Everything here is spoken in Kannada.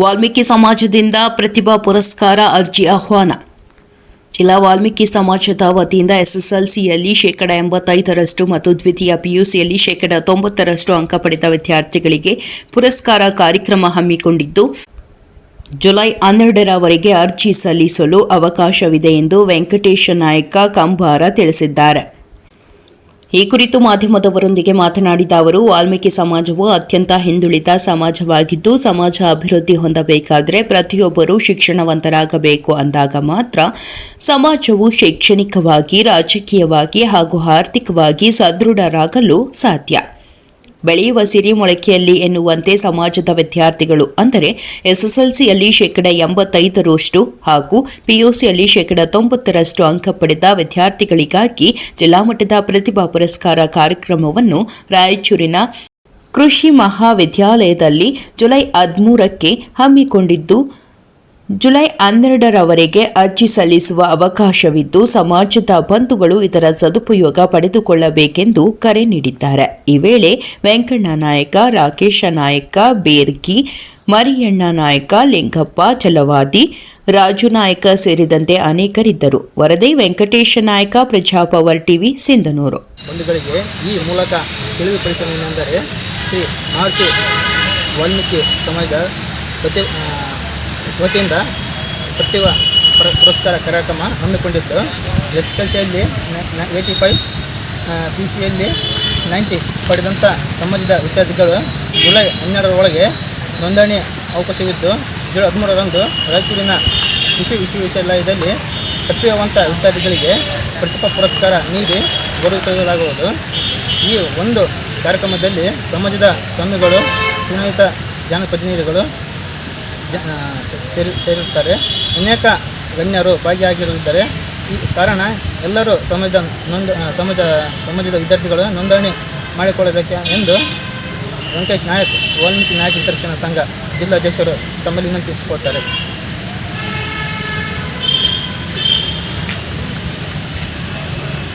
ವಾಲ್ಮೀಕಿ ಸಮಾಜದಿಂದ ಪ್ರತಿಭಾ ಪುರಸ್ಕಾರ ಅರ್ಜಿ ಆಹ್ವಾನ. ಜಿಲ್ಲಾ ವಾಲ್ಮೀಕಿ ಸಮಾಜದ ವತಿಯಿಂದ ಎಸ್ಎಸ್ಎಲ್ಸಿಯಲ್ಲಿ ಶೇಕಡ ಎಂಬತ್ತೈದರಷ್ಟು ಮತ್ತು ದ್ವಿತೀಯ ಪಿಯುಸಿಯಲ್ಲಿ ಶೇಕಡ ತೊಂಬತ್ತರಷ್ಟು ಅಂಕ ಪಡೆದ ವಿದ್ಯಾರ್ಥಿಗಳಿಗೆ ಪುರಸ್ಕಾರ ಕಾರ್ಯಕ್ರಮ ಹಮ್ಮಿಕೊಂಡಿದ್ದು, ಜುಲೈ ಹನ್ನೆರಡರವರೆಗೆ ಅರ್ಜಿ ಸಲ್ಲಿಸಲು ಅವಕಾಶವಿದೆ ಎಂದು ವೆಂಕಟೇಶ ನಾಯಕ ಕಂಬಾರ ತಿಳಿಸಿದ್ದಾರೆ. ಈ ಕುರಿತು ಮಾಧ್ಯಮದವರೊಂದಿಗೆ ಮಾತನಾಡಿದ ಅವರು, ವಾಲ್ಮೀಕಿ ಸಮಾಜವು ಅತ್ಯಂತ ಹಿಂದುಳಿದ ಸಮಾಜವಾಗಿದ್ದು, ಸಮಾಜ ಅಭಿವೃದ್ಧಿ ಹೊಂದಬೇಕಾದರೆ ಪ್ರತಿಯೊಬ್ಬರೂ ಶಿಕ್ಷಣವಂತರಾಗಬೇಕು ಅಂದಾಗ ಮಾತ್ರ ಸಮಾಜವು ಶೈಕ್ಷಣಿಕವಾಗಿ, ರಾಜಕೀಯವಾಗಿ ಹಾಗೂ ಆರ್ಥಿಕವಾಗಿ ಸದೃಢರಾಗಲು ಸಾಧ್ಯ. ಬೆಳೆಯುವ ಸಿರಿ ಮೊಳಕೆಯಲ್ಲಿ ಎನ್ನುವಂತೆ ಸಮಾಜದ ವಿದ್ಯಾರ್ಥಿಗಳು, ಅಂದರೆ ಎಸ್ಎಸ್ಎಲ್ಸಿಯಲ್ಲಿ ಶೇಕಡ ಎಂಬತ್ತೈದರಷ್ಟು ಹಾಗೂ ಪಿಯುಸಿಯಲ್ಲಿ ಶೇಕಡ ತೊಂಬತ್ತರಷ್ಟು ಅಂಕ ಪಡೆದ ವಿದ್ಯಾರ್ಥಿಗಳಿಗಾಗಿ ಜಿಲ್ಲಾ ಮಟ್ಟದ ಪ್ರತಿಭಾ ಪುರಸ್ಕಾರ ಕಾರ್ಯಕ್ರಮವನ್ನು ರಾಯಚೂರಿನ ಕೃಷಿ ಮಹಾವಿದ್ಯಾಲಯದಲ್ಲಿ ಜುಲೈ ಹದಿಮೂರಕ್ಕೆ ಹಮ್ಮಿಕೊಂಡಿದ್ದು ಜುಲೈ ಹನ್ನೆರಡರವರೆಗೆ ಅರ್ಜಿ ಸಲ್ಲಿಸುವ ಅವಕಾಶವಿದ್ದು ಸಮಾಜದ ಬಂಧುಗಳು ಇದರ ಸದುಪಯೋಗ ಪಡೆದುಕೊಳ್ಳಬೇಕೆಂದು ಕರೆ ನೀಡಿದ್ದಾರೆ. ಈ ವೇಳೆ ವೆಂಕಣ್ಣ ನಾಯಕ, ರಾಕೇಶ ನಾಯಕ, ಬೇರ್ಗಿ, ಮರಿಯಣ್ಣ ನಾಯಕ, ಲಿಂಗಪ್ಪ, ಚಲವಾದಿ, ರಾಜು ನಾಯಕ ಸೇರಿದಂತೆ ಅನೇಕರಿದ್ದರು. ವರದಿ ವೆಂಕಟೇಶ ನಾಯಕ ಪ್ರಜಾಪವರ್ ಟಿವಿ, ಸಿಂಧನೂರು. ಬಂಧುಗಳಿಗೆ ಈ ಮೂಲಕ ತಿಳಿದುಪಡಿಸಲೇನೆಂದರೆ ಶ್ರೀ ವಾಲ್ಮೀಕಿ ವತಿಯಿಂದ ಪ್ರತಿಭಾ ಪುರ- ಪುರಸ್ಕಾರ ಕಾರ್ಯಕ್ರಮ ಹಮ್ಮಿಕೊಂಡಿತ್ತು ಎಸ್ ಎಲ್ ಸಿಯಲ್ಲಿ ಏಯ್ಟಿ ಫೈವ್ ಪಿ ಸಿಯಲ್ಲಿ ನೈಂಟಿ ಪಡೆದಂಥ ಸಂಬಂಧಿತ ವಿದ್ಯಾರ್ಥಿಗಳು ಜುಲೈ ಹನ್ನೆರಡರೊಳಗೆ ನೋಂದಣಿ ಅವಕಾಶವಿದ್ದು ಜುಲೈ ಹದಿಮೂರರಂದು ರಾಯಚೂರಿನ ಕೃಷಿ ವಿಶ್ವವಿದ್ಯಾಲಯದಲ್ಲಿ ಪ್ರತಿಭಾವಂತ ವಿದ್ಯಾರ್ಥಿಗಳಿಗೆ ಪ್ರತಿಭಾ ಪುರಸ್ಕಾರ ನೀಡಿ ಗೌರವಿಸಲಾಗುವುದು ಈ ಒಂದು ಕಾರ್ಯಕ್ರಮದಲ್ಲಿ ಸಮಾಜದ ಸ್ವಾಮಿಗಳು, ಚುನಾಯಿತ ಜನಪ್ರತಿನಿಧಿಗಳು ಸೇರಿ ಸೇರಿರುತ್ತಾರೆ. ಅನೇಕ ಗಣ್ಯರು ಭಾಗಿಯಾಗಿರುತ್ತಾರೆ ಈ ಕಾರಣ ಎಲ್ಲರೂ ಸಮಾಜದ ನೊಂದ ಸಮಾಜ ಸಮಾಜದ ವಿದ್ಯಾರ್ಥಿಗಳು ನೋಂದಣಿ ಮಾಡಿಕೊಳ್ಳಬೇಕು ಎಂದು ವೆಂಕಟೇಶ್ ನಾಯಕ್ ವಾಲ್ಮೀಕಿ ನಾಯಕ ಹಿತರಕ್ಷಣಾ ಸಂಘ ಜಿಲ್ಲಾಧ್ಯಕ್ಷರು ತಮ್ಮಲ್ಲಿ ವಿನಂತಿಸಿಕೊಳ್ತಾರೆ